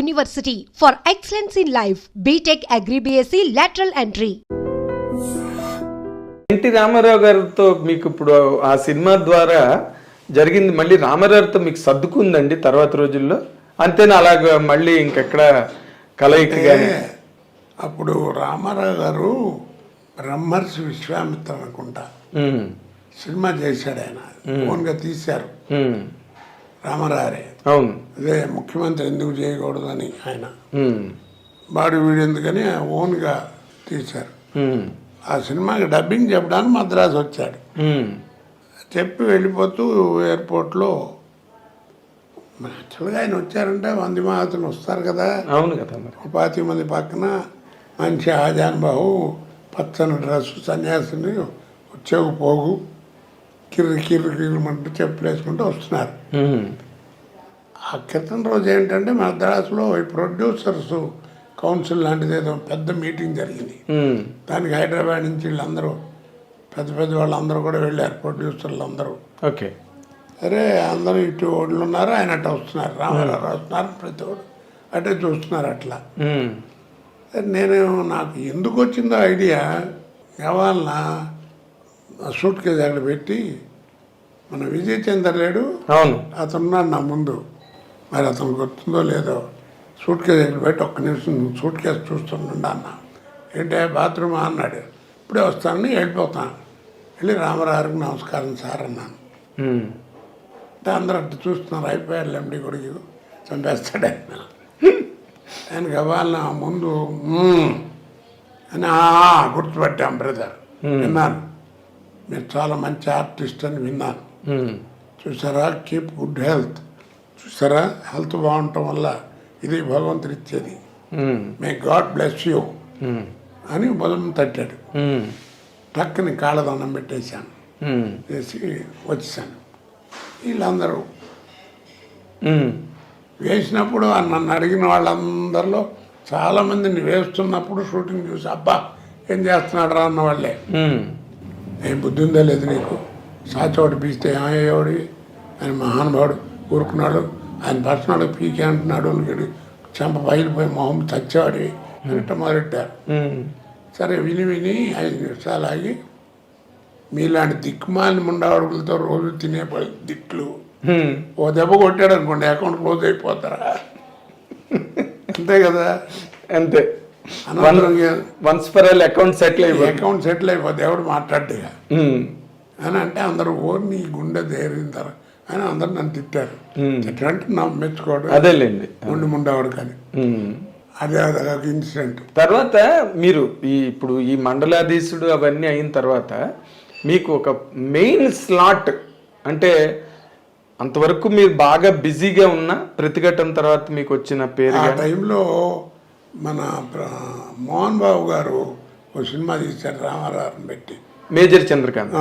University for excellence in life. BTech Agri BSc lateral entry. NT Ramarao గారితో మీకు ఇప్పుడు ఆ సినిమా ద్వారా జరిగింది. మళ్ళీ రామారావుతో మీకు సర్దుకుందండి తర్వాత రోజుల్లో? అంతేనా? అలాగ మళ్ళీ ఇంకెక్కడ కలయిక కానీ అప్పుడు రామారావు గారు బ్రహ్మర్షి విశ్వామిత్ర అనుకుంటా. సినిమా చేశాడు ఆయన. ఓన్గా తీశారు. రామారావే. అవును. అదే ముఖ్యమంత్రి ఎందుకు చేయకూడదని ఆయన. బాడీ వీడు ఎందుకని ఓన్గా తీశారు. ఆ సినిమాకి డబ్బింగ్ చెప్పడానికి మద్రాసు వచ్చాడు. చెప్పి వెళ్ళిపోతూ ఎయిర్పోర్ట్లో యాక్చువల్గా ఆయన వచ్చారంటే వంది మహాతను వస్తారు కదా. అవును కదా పాతి మంది పక్కన మంచి ఆజానుబాహు పచ్చని డ్రెస్సు సన్యాసిని వచ్చేకు పోగు కిర్రి కిర్రి కిర్రమంటూ చెప్పులు వేసుకుంటూ వస్తున్నారు. ఆ క్రితం రోజు ఏంటంటే మద్రాసులో ఈ ప్రొడ్యూసర్స్ కౌన్సిల్ లాంటిది ఏదో పెద్ద మీటింగ్ జరిగింది. దానికి హైదరాబాద్ నుంచి వీళ్ళందరూ పెద్ద పెద్ద వాళ్ళందరూ కూడా వెళ్ళారు ప్రొడ్యూసర్లు అందరూ ఓకే. సరే అందరూ ఇటు ఓళ్ళు ఉన్నారు ఆయన అట్లా వస్తున్నారు రామారావు వస్తున్నారు ప్రతి ఒడు అటే చూస్తున్నారు అట్లా. నేను నాకు ఎందుకు వచ్చిందో ఐడియా కావాలన్నా సూట్ కేసు అక్కడ పెట్టి మన విజయ్ చంద్ర లేడు అవును. అతను నా ముందు. మరి అతను గుర్తుందో లేదో సూట్ కేసు ఇక్కడ పెట్టి ఒక్క నిమిషం సూట్ కేసు చూస్తుండ అన్న. ఏంటి బాత్రూమ్ అన్నాడు. ఇప్పుడే వస్తానని వెళ్ళిపోతాను. వెళ్ళి రామారావుకి నమస్కారం సార్ అన్నాను. అంటే అందరూ అట్లా చూస్తున్నారు అయిపోయారు ఎండి కొడుకు చంపేస్తాడు ఆయన. ఆయన ముందు అని "ఆ, ఆ, గుర్తుపట్టాం బ్రదర్. విన్నాను. మీరు చాలా మంచి ఆర్టిస్ట్ అని విన్నాను. చూసారా? Keep good health. చూసారా? హెల్త్ బాగుండటం వల్ల ఇది భగవంతుడు ఇచ్చేది. మే గాడ్ బ్లెస్ యూ అని బలం తట్టాడు. టక్కుని కాళ్ళదండం పెట్టేశాను. చేసి వచ్చేసాను వీళ్ళందరూ వేసినప్పుడు నన్ను అడిగిన వాళ్ళందరిలో చాలామందిని వేస్తున్నప్పుడు షూటింగ్ చూసి అబ్బా ఏం చేస్తున్నాడు రా అన్న వాళ్ళే ఏం బుద్ధి ఉందా లేదు నీకు? సాచోటి పీస్తే ఏమయ్యేవాడు? ఆయన మహానుభావుడు ఊరుకున్నాడు ఆయన పర్సనల్ పీకే అంటున్నాడు చెంప పగిలిపోయి మొహం చచ్చేవాడి అంటే మొదలెట్టారు. సరే విని విని ఐదు నిమిషాలు ఆగి మీలాంటి దిక్కుమాలిన ముండాడుగులతో రోజు తినే ఉమ్, ఓ దెబ్బ కొట్టాడు అనుకోండి అకౌంట్ క్లోజ్ అయిపోతారా? అంతే కదా? అంతే. Once for all account settle అయిపోయింది అకౌంట్ సెటిల్ అయిపోతే ఎవడు మాట్లాడ్డా అని అంటే అందరూ ఓ నీ గుండె దేరిన తర్వాత అని అందరు నన్ను తిట్టారు. తిట్టంటే నా మెచ్చుకోవడం అదేలేండి. ఉండి ముండేవాడు కానీ. అదే అదొక ఇన్సిడెంట్. తర్వాత మీరు ఈ ఇప్పుడు ఈ మండలాధీశుడు అవన్నీ అయిన తర్వాత మీకు ఒక మెయిన్ స్లాట్ అంటే అంతవరకు మీరు బాగా బిజీగా ఉన్న ప్రతిఘటన తర్వాత మీకు వచ్చిన పేరు ఆ టైంలో మన మోహన్ బాబు గారు ఒక సినిమా తీశారు రామారావుని పెట్టి. మేజర్ చంద్రకాంత్.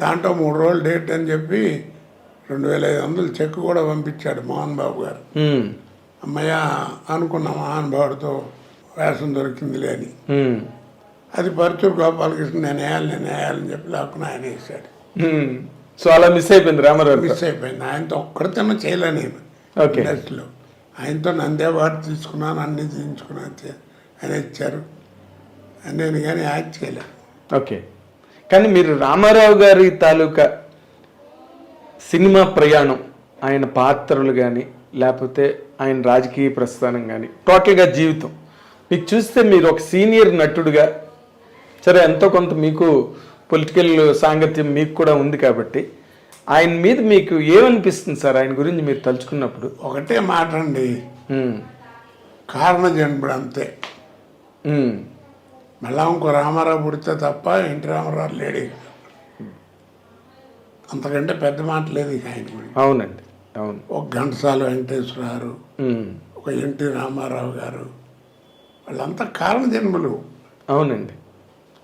దాంట్లో మూడు రోజులు డేట్ అని చెప్పి రెండు వేల ఐదు వందలు చెక్ కూడా పంపించాడు మోహన్ బాబు గారు. అమ్మయ్య అనుకున్న మహానుభావుడితో వేషం దొరికిందిలే అని. ఉమ్, అది పరుచూరు గోపాలకృష్ణ నేను వేయాలి నేను వేయాలని చెప్పి లాక్కుని ఆయన వేసాడు. సో అలా మిస్ అయిపోయింది రామారావు మిస్ అయిపోయింది. ఆయనతో ఒక్కడితేనో చేయలే నేను. ఇండస్ట్రీలో. ఆయనతో నందే వాటి తీసుకున్నాను అన్ని తీయించుకున్నాను చే- ఆయన ఇచ్చారు. నేను కానీ యాక్ట్ చేయలే ఓకే. కానీ మీరు రామారావు గారి తాలూకా సినిమా ప్రయాణం ఆయన పాత్రలు కానీ లేకపోతే ఆయన రాజకీయ ప్రస్థానం కానీ టోటల్గా జీవితం. మీకు చూస్తే మీరు ఒక సీనియర్ నటుడుగా సరే ఎంతో కొంత మీకు పొలిటికల్ సాంగత్యం మీకు కూడా ఉంది కాబట్టి ఆయన మీద మీకు ఏమనిపిస్తుంది సార్? ఆయన గురించి మీరు తలుచుకున్నప్పుడు. ఒకటే మాట అండి కారణ జన్ముడు అంతే. మళ్ళా ఇంకో రామారావు పుడితే తప్ప ఎన్టీ రామారావు లేడు. అంతకంటే పెద్ద మాట లేదు ఇక ఆయన అవునండి అవును. ఒక ఘంటసాల వెంకటేశ్వరరావు ఉమ్, ఒక ఎన్టీ రామారావు గారు వాళ్ళంతా కారణ జన్మలు. అవునండి.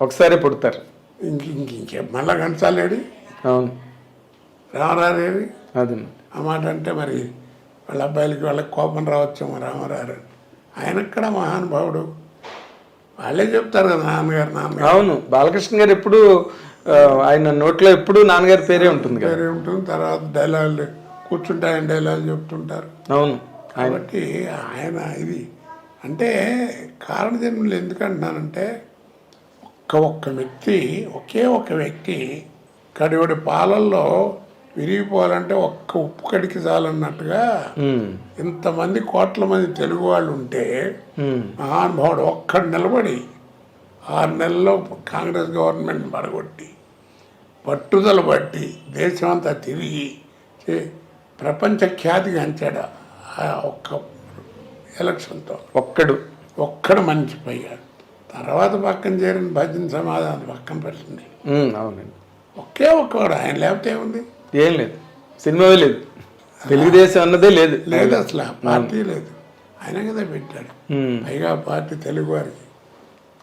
ఒకసారి పుడతారు. ఇంక ఇంక ఇంకే. మళ్ళా ఘంటసాల లేడు. అవును. రామారావు అదండి ఆ మాట అంటే మరి వాళ్ళ అబ్బాయిలకి వాళ్ళకి కోపం రావచ్చేమో రామారావు. ఆయనకు కూడా మహానుభావుడు. వాళ్ళే చెప్తారు కదా నాన్నగారు నాన్నగారు. అవును బాలకృష్ణ గారు ఎప్పుడు ఆయన నోట్లో ఎప్పుడు నాన్నగారి పేరే ఉంటుంది పేరు ఉంటుంది తర్వాత డైలాగులు కూర్చుంటే ఆయన డైలాగులు చెప్తుంటారు. అవును కాబట్టి ఆయన ఇది. అంటే కారణ జన్మలు ఎందుకు అంటున్నానంటే ఒక్క ఒక్క వ్యక్తి ఒకే ఒక్క వ్యక్తి కడివడి పాలల్లో విరిగిపోవాలంటే ఒక్క ఉప్పు కడికి చాలన్నట్టుగా ఇంతమంది కోట్ల మంది తెలుగు వాళ్ళు ఉంటే మహానుభావుడు ఒక్కడు నిలబడి ఆరు నెలల్లో కాంగ్రెస్ గవర్నమెంట్ పడగొట్టి పట్టుదల బట్టి దేశమంతా తిరిగి చే- ప్రపంచ ఖ్యాతి గంచాడు ఆ ఒక్క ఎలక్షన్తో. ఒక్కడు. ఒక్కడు మంచి పోయాడు తర్వాత పక్కన చేరిన భజన సమాధానం పక్కన పెట్టండి. ఉమ్, అవునండి. ఒకే ఒక్కడు ఆయన లేకపోతే ఏముంది? ఏం లేదు. సినిమావే లేదు. తెలుగుదేశం అన్నదే లేదు. లేదు అసలు. పార్టీ లేదు. ఆయన కదా పెట్టాడు. పైగా పార్టీ తెలుగు వారికి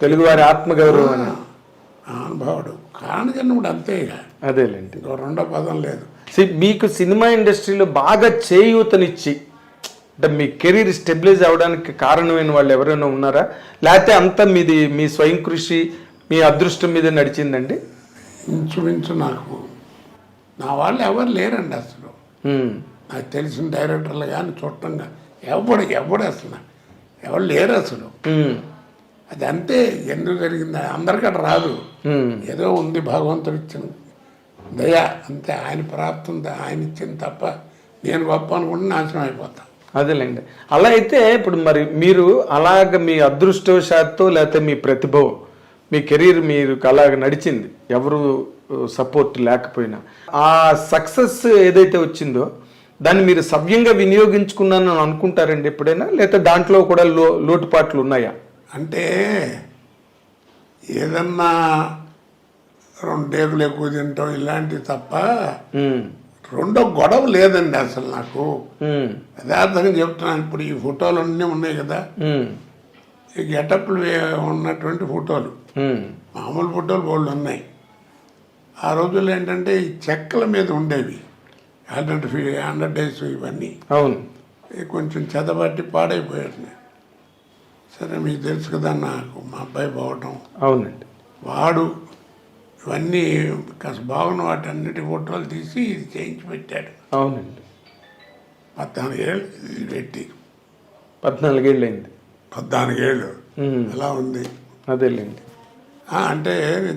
తెలుగువారి ఆత్మగౌరవం అని. అనుభవుడు. కారణజన్ముడు అంతే ఇక. అదేలేండి. రెండో పదం లేదు. సి- మీకు సినిమా ఇండస్ట్రీలో బాగా చేయూతనిచ్చి అంటే మీ కెరీర్ స్టెబిలైజ్ అవడానికి కారణమైన వాళ్ళు ఎవరైనా ఉన్నారా? లేకపోతే అంతా మీది మీ స్వయం కృషి మీ అదృష్టం మీద నడిచిందండి? ఇంచుమించు నాకు నా వాళ్ళు ఎవరు లేరండి అసలు. నాకు తెలిసిన డైరెక్టర్లు కానీ చుట్టంగా ఎవడు ఎవడు అసలు? ఎవరు లేరు అసలు. అది అంతే ఎందుకు జరిగింది? అందరికీ రాదు. ఏదో ఉంది భగవంతుడు ఇచ్చిన దయ. అంతే ఆయన ప్రాప్తం ఆయన ఇచ్చింది తప్ప నేను గొప్ప అనుకుంటే నాశనం అయిపోతా. అదేలేండి. అలా అయితే ఇప్పుడు మరి మీరు అలాగ మీ అదృష్టవశాత్తు లేకపోతే మీ ప్రతిభ మీ కెరీర్ మీరు అలాగ నడిచింది. ఎవరు సపోర్ట్ లేకపోయినా. ఆ సక్సెస్ ఏదైతే వచ్చిందో దాన్ని మీరు సవ్యంగా వినియోగించుకున్నానని అనుకుంటారండి ఎప్పుడైనా? లేకపోతే దాంట్లో కూడా లో లోటుపాట్లు ఉన్నాయా? అంటే ఏదన్నా రెండు టేకులు ఎక్కువ తింటాం ఇలాంటివి తప్ప రెండో గొడవ లేదండి అసలు నాకు. యథార్థంగా చెప్తున్నాను ఇప్పుడు ఈ ఫోటోలు అన్నీ ఉన్నాయి కదా. గెటప్లు ఉన్నటువంటి ఫోటోలు. మామూలు ఫోటోలు బోళ్ళు ఉన్నాయి. ఆ రోజుల్లో ఏంటంటే ఈ చెక్కల మీద ఉండేవి. హండ్రెడ్ ఫీ హండ్రెడ్ డేస్ ఇవన్నీ. అవును. కొంచెం చెదబట్టి పాడైపోయాడు సరే మీకు తెలుసు కదా నాకు మా అబ్బాయి పోవటం. అవునండి. వాడు ఇవన్నీ కాస్త బాగున్న వాటి అన్నిటి ఫోటోలు తీసి ఇది చేయించి పెట్టాడు. అవునండి. పద్నాలుగేళ్ళు ఇది పెట్టి. పద్నాలుగేళ్ళైంది పద్నాలుగేళ్ళు ఎలా ఉంది. అదేలేండి. అంటే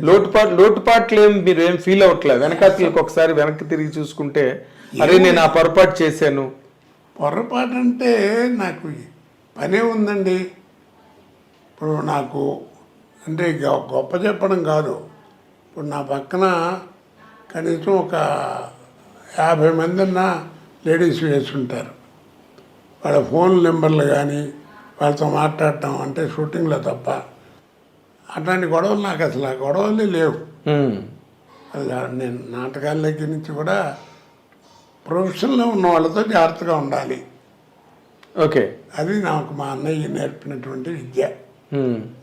లోటుపాట్లు లోటుపాట్లు ఏం మీరు ఏం ఫీల్ అవ్వట్లే వెనకాతలకు ఒకసారి వెనక్కి తిరిగి చూసుకుంటే అరే నేను ఆ పొరపాటు చేశాను. పొరపాటు అంటే నాకు పనే ఉందండి. ఇప్పుడు నాకు అంటే గొప్ప చెప్పడం కాదు. ఇప్పుడు నా పక్కన కనీసం ఒక యాభై మంది అన్న లేడీస్ వేసుంటారు. వాళ్ళ ఫోన్ నెంబర్లు కానీ వాళ్ళతో మాట్లాడటం అంటే షూటింగ్లో తప్ప అట్లాంటి గొడవలు నాకు అసలు ఆ గొడవలే లేవు. నేను నాటకాల దగ్గర నుంచి కూడా ప్రొఫెషన్లో ఉన్న వాళ్ళతో జాగ్రత్తగా ఉండాలి. ఓకే. అది నాకు మా అన్నయ్య నేర్పినటువంటి విద్య.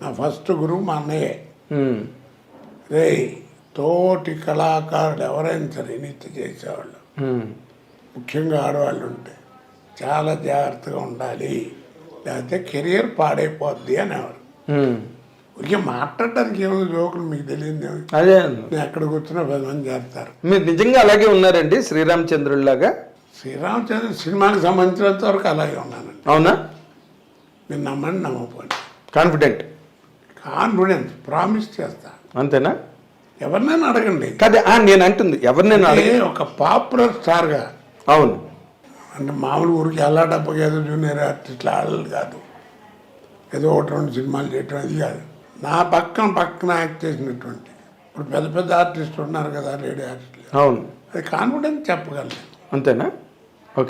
నా ఫస్ట్ గురువు మా అన్నయ్యే. రే తోటి కళాకారులు ఎవరైనా సరే నిత్య చేసేవాళ్ళు. ముఖ్యంగా ఆడవాళ్ళు ఉంటే చాలా జాగ్రత్తగా ఉండాలి. లేకపోతే కెరియర్ పాడైపోద్ది అనేవారు. ఊరికే మాట్లాడటానికి ఏమో జోకులు మీకు తెలియదు. అదే. నేను ఎక్కడ కూర్చున్నా పది మంది చేస్తారు మీరు నిజంగా అలాగే ఉన్నారండి శ్రీరామచంద్రుడిలాగా శ్రీరామచంద్ర సినిమాకి సంబంధించినంత వరకు అలాగే ఉన్నానండి. అవునా? మీరు నమ్మండి నమ్మకపోండి. కాన్ఫిడెంట్? కాన్ఫిడెన్స్ ప్రామిస్ చేస్తా. అంతేనా? ఎవరినైనా అడగండి. కాదే నేను అంటుంది ఎవరినైనా అడగ ఒక పాపులర్ స్టార్గా అవును. అంటే మామూలు ఊరికి ఎలా డబ్బకి ఏదో జూనియర్ ఆర్టిస్టులు ఆడలు కాదు. ఏదో ఒకటి రెండు సినిమాలు చేయటం అది కాదు. నా పక్కన పక్కన యాక్ట్ చేసినటువంటి ఇప్పుడు పెద్ద పెద్ద ఆర్టిస్టులు ఉన్నారు కదా లేడీ ఆర్టిస్టులు. అవును. అది కాన్ఫిడెన్స్ చెప్పగలను. అంతేనా?